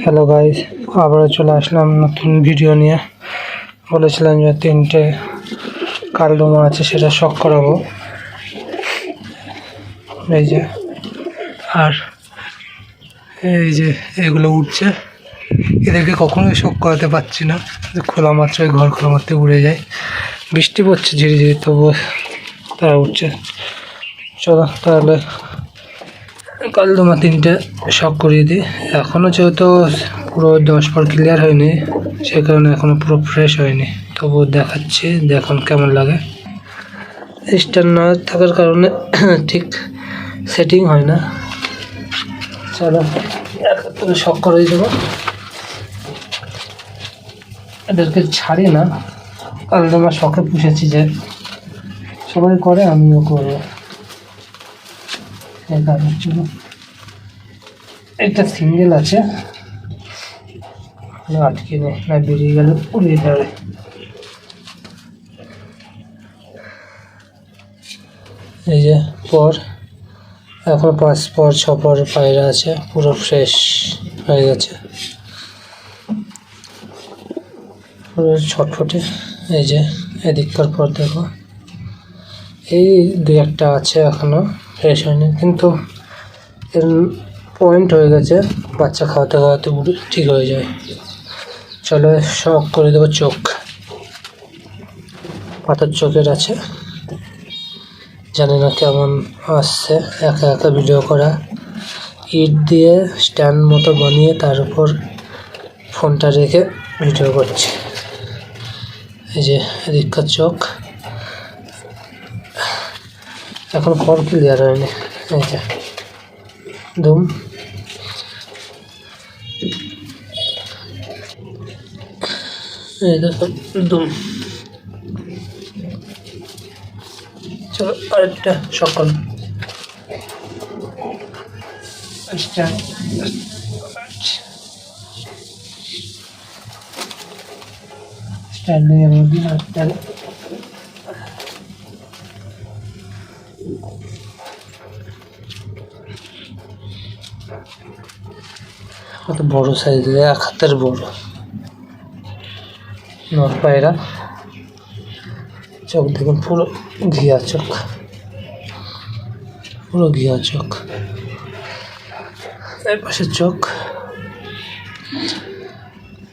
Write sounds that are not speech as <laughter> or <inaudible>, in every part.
Hello guys আবারও চলে আসলাম নতুন ভিডিও নিয়ে। বলেছিলাম যে তিনটে কালডোমা আছে, সেটা শখ করাবো। এই যে, আর এই যে এগুলো উঠছে। এদেরকে কখনোই শখ করাতে পারছি না। খোলা মাত্রই ঘর খোলা মাত্রই উড়ে যায়। বৃষ্টি পড়ছে ঝিরি ঝিরি তবুও তারা উঠছে। চলো তাহলে কালদমা তিনটে শখ করিয়ে দিই। এখনও যেহেতু পুরো দশ পর ক্লিয়ার হয়নি, সে কারণে এখনও পুরো ফ্রেশ হয়নি। তবু দেখাচ্ছি, দেখুন কেমন লাগে। স্টার না থাকার কারণে <clears throat> ঠিক সেটিং হয় না। চলো একাত্তরে শখ করিয়ে দেবো। এদেরকে ছাড়ি না। কালদমা শখে পুষেছি যে সবাই করে, আমিও করব। এই একটা সিঙ্গেল আছে। আটকে নেই না বেরিয়ে গেলে উড়িয়ে যাবে। এই যে, পর। এখন পাঁচ পর, ছ পর পায়রা আছে, পুরো ফ্রেশ হয়ে গেছে। ছটফটে, এই যে এদিককার পর দেখো। এই দুই একটা আছে এখনও ফ্রেশ হয়নি, কিন্তু পয়েন্ট হয়ে গেছে। বাচ্চা খাওয়াতে খাওয়াতে উঠে ঠিক হয়ে যায়। চলো শখ করে দেবো চোখ। পাথর চোখের আছে। জানি না কেমন আসছে। একা একা ভিডিও করা। ইট দিয়ে স্ট্যান্ড মতো বানিয়ে তার উপর ফোনটা রেখে ভিডিও করছি। এই যে এদিককার চোখ। এখন কর ক্লিয়ার হয়নি এই যে। ধুম। এই দেখো দুম চলো আরেকটা সকাল স্ট্যান্ডিং এর মধ্যে আরেকটা কত বড় সাইজের এক হাতের বড় নর পায়রা। চোখ দেখুন, পুরো ঘিয়া চোখ। পুরো ঘিয়া চোখ। এর পাশে চোখ।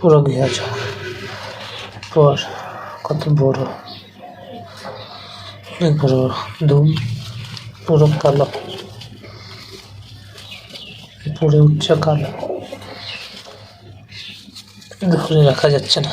পুরো ঘিয়া চোখ। পর কত বড়। অনেক বড় দুম। পুরো কালো। পড়ে উঠছে কালো। ধরে রাখা যাচ্ছে না।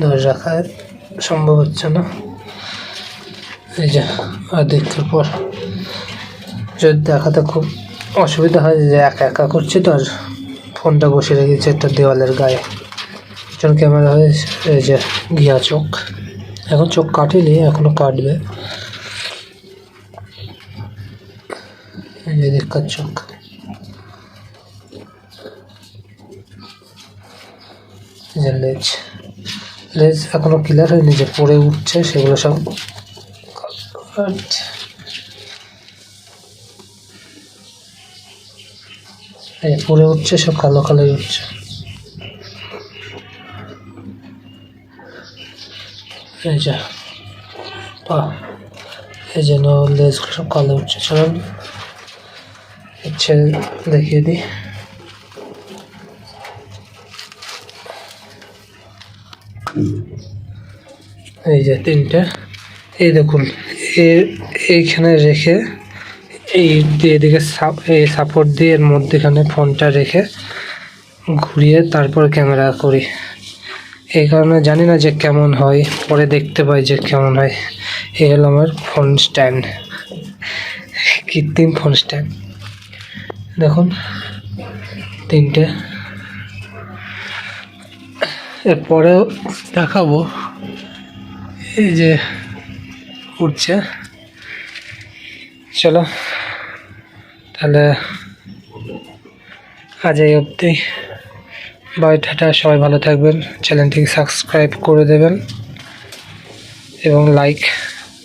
ধরে রাখা সম্ভব হচ্ছে না। এই যে দেখার পর, যদি দেখাতে খুব অসুবিধা হয় যে একা একা করছি, তো আর ফোনটা বসে রেখেছি একটা দেওয়ালের গায়ে। পিছন ক্যামেরা হয়ে এই যে ঘিয়া চোখ। এখন চোখ কাটেনি এখনও কাটবে। এই যে, দেখার চোখ। যে লেজ এখনও ক্লিয়ার হয়নি যে পড়ে উঠছে, সেগুলো সব এই পড়ে উঠছে, সব কালো কালোই উঠছে এই যে এই যে লেজগুলো সব কালো উঠছে চলুন ইচ্ছে দেখিয়ে দিই। এই যে তিনটে, এই দেখুন এইখানে রেখে এই এদিকে এই সাপোর্ট দিয়ে এর মধ্যেখানে ফোনটা রেখে ঘুরিয়ে তারপর ক্যামেরা করি। এই কারণে জানি না যে কেমন হয়, পরে দেখতে পাই যে কেমন হয়। এই হলো আমার ফোন স্ট্যান্ড কৃত্রিম ফোন স্ট্যান্ড দেখুন, তিনটে। এরপরেও দেখাবো এই যে উঠছে চলো, তাহলে আজ এই অবধি। বাই, টাটা, সবাই ভালো থাকবেন। চ্যানেলটিকে সাবস্ক্রাইব করে দেবেন এবং লাইক,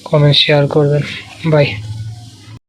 কমেন্ট, শেয়ার করবেন। বাই।